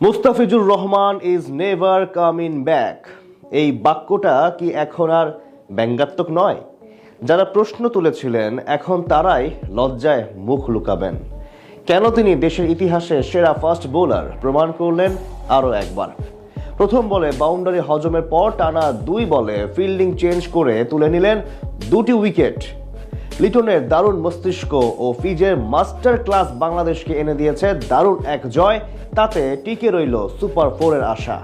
Mustafizur Rahman is never coming back এই বাক্যটা কি এখন আর ব্যঙ্গাত্মক নয়? যারা প্রশ্ন তুলেছিলেন, এখন তারাই লজ্জায় মুখ লুকাবেন। কেন তিনি দেশের ইতিহাসে সেরা ফাস্ট বোলার প্রমাণ করলেন আরও একবার। প্রথম বলে বাউন্ডারি হজমের পর টানা দুই বলে ফিল্ডিং চেঞ্জ করে তুলে নিলেন দুটি উইকেট লিটনের দারুণ মস্তিষ্ক ও ফিজের মাস্টার ক্লাস বাংলাদেশকে এনে দিয়েছে দারুণ এক জয়, তাতে টিকে রইল সুপার ফোরের আশা।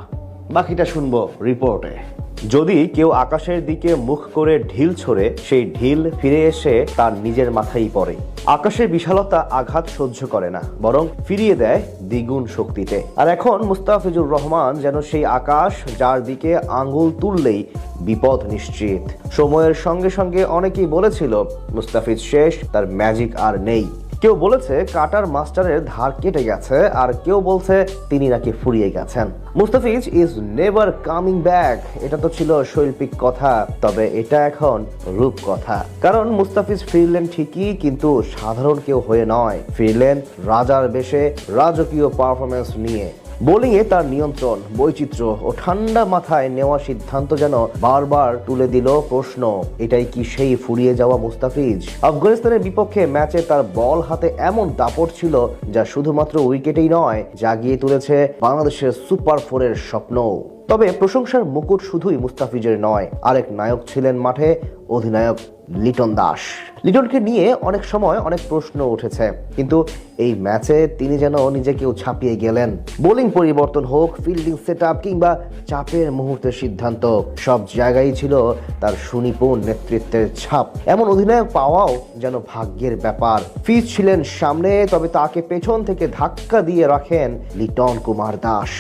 বাকিটা শুনব রিপোর্টে। যদি কেউ আকাশের দিকে মুখ করে ঢিল ছড়ে, সেই ঢিল ফিরে এসে তার নিজের মাথায় পড়ে। আকাশের বিশালতা আঘাত সহ্য করে না, বরং ফিরিয়ে দেয় দ্বিগুণ শক্তিতে। আর এখন মুস্তাফিজুর রহমান যেন সেই আকাশ যার দিকে আঙ্গুল তুললেই বিপদ নিশ্চিত। সময়ের সঙ্গে সঙ্গে অনেকেই বলেছিল, মুস্তাফিজ শেষ, তার ম্যাজিক আর নেই। কেউ বলেছে কাটার মাস্টারের ধার কেটে গেছে, আর কেউ বলছে তিনি নাকি ফুরিয়ে গেছেন। Mustafiz is never coming back এটা তো ছিল শৈল্পিক কথা, তবে এটা এখন রূপ কথা। কারণ মুস্তাফিজ ফিরলেন ঠিকই, কিন্তু সাধারণ কেউ হয়ে নয়। ফিরলেন রাজার বেশে, রাজকীয় পারফরমেন্স নিয়ে। বোলিংয়ে তার নিয়ন্ত্রণ, বৈচিত্র্য ও ঠান্ডা মাথায় নেওয়া সিদ্ধান্ত যেন বারবার তুলে দিল প্রশ্ন। এটাই কি সেই ফুরিয়ে যাওয়া মুস্তাফিজ? আফগানিস্তানের বিপক্ষে ম্যাচে তার বল হাতে এমন দাপট ছিল যা শুধুমাত্র উইকেটেই নয়, জাগিয়ে তুলেছে বাংলাদেশের সুপার ফোরের স্বপ্ন তবে প্রশংসার মুকুট শুধুই মুস্তাফিজের নয়, আরেক নায়ক ছিলেন মাঠে অধিনায়ক লিটন দাস। লিটনকে নিয়ে অনেক সময় অনেক প্রশ্ন উঠেছে, কিন্তু এই ম্যাচে তিনি যেন নিজেকেও ছাপিয়ে গেলেন। বোলিং পরিবর্তন হোক, ফিল্ডিং সেট আপ কিংবা চাপের মুহূর্তের সিদ্ধান্ত, সব জায়গায় ছিল তার সুনিপুণ নেতৃত্বের ছাপ। এমন অধিনায়ক পাওয়াও যেন ভাগ্যের ব্যাপার। ফিজ ছিলেন সামনে, তবে তাকে পেছন থেকে ধাক্কা দিয়ে রাখেন লিটন কুমার দাস।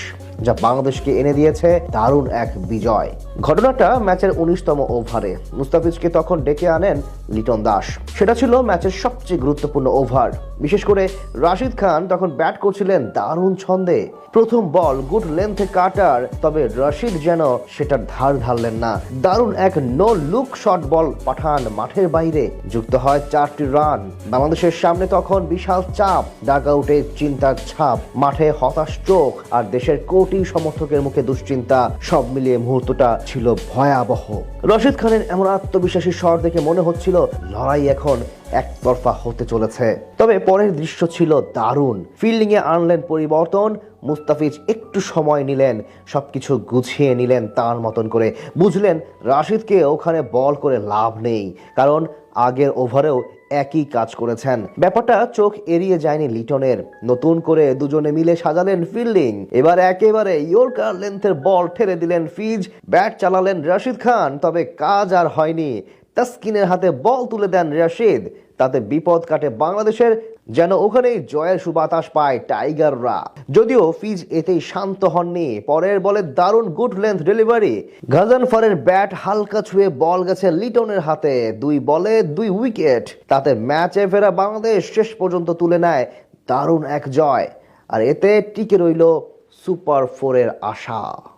যা বাংলাদেশকে এনে দিয়েছে দারুণ এক বিজয়। ঘটনাটা ম্যাচের উনিশতম ওভারে। মুস্তাফিজকে তখন ডেকে আনেন লিটন দাস। সেটা ছিল ম্যাচের সবচেয়ে গুরুত্বপূর্ণ ওভার। বিশেষ করে রাশিদ খান তখন ব্যাট করছিলেন দারুণ ছন্দে। প্রথম বল, গুড লেন্থে কাটার, তবে রশিদ যেন সেটার ধার ধারলেন না। দারুণ এক নো লুক শট বল পাঠান মাঠের বাইরে। যুক্ত হয় চারটি রান। বাংলাদেশের সামনে তখন বিশাল চাপ ডাক আউটে চিন্তার ছাপ, মাঠে হতাশ চোখ, আর দেশের কোটি সমর্থকের মুখে দুশ্চিন্তা। সব মিলিয়ে মুহূর্তটা ছিল ভয়াবহ। রশিদ খানের এমন আত্মবিশ্বাসী শট দেখে মনে হচ্ছিল, লড়াই এখন একতরফা হতে চলেছে। তবে পরের দৃশ্য ছিল দারুণ। ফিল্ডিং এ আনলেন পরিবর্তন, মুস্তাফিজ একটু সময় নিলেন, সবকিছু গুছিয়ে নিলেন তার মতন করে। বুঝলেন, রাশিদকে ওখানে বল করে লাভ নেই, কারণ আগের ওভারেও একই কাজ করেছেন। ব্যাপারটা চোখ এড়িয়ে যায়নি লিটনের। নতুন করে দুজনে মিলে সাজালেন ফিল্ডিং। এবার একেবারে ইয়র্কার লেন্থের বল ঠেলে দিলেন ফিজ। ব্যাট চালালেন রাশিদ খান, তবে কাজ আর হয়নি। তাস্কিনের হাতে বল তুলে দেন রাশিদ। তাতে বিপদ কাটে বাংলাদেশের যেন ওখানেই জয়ের সুবাতাস পায় টাইগাররা। যদিও ফিজ এতেই শান্ত হননি। পরের বলে দারুণ গুড লেন্থ ডেলিভারি। গাজানফারের ব্যাট হালকা ছুঁয়ে বল গেছে লিটনের হাতে। দুই বলে দুই উইকেট। তাতে ম্যাচে ফেরা বাংলাদেশ শেষ পর্যন্ত তুলে নেয় দারুণ এক জয়। আর এতে টিকে রইল সুপার ফোরের আশা।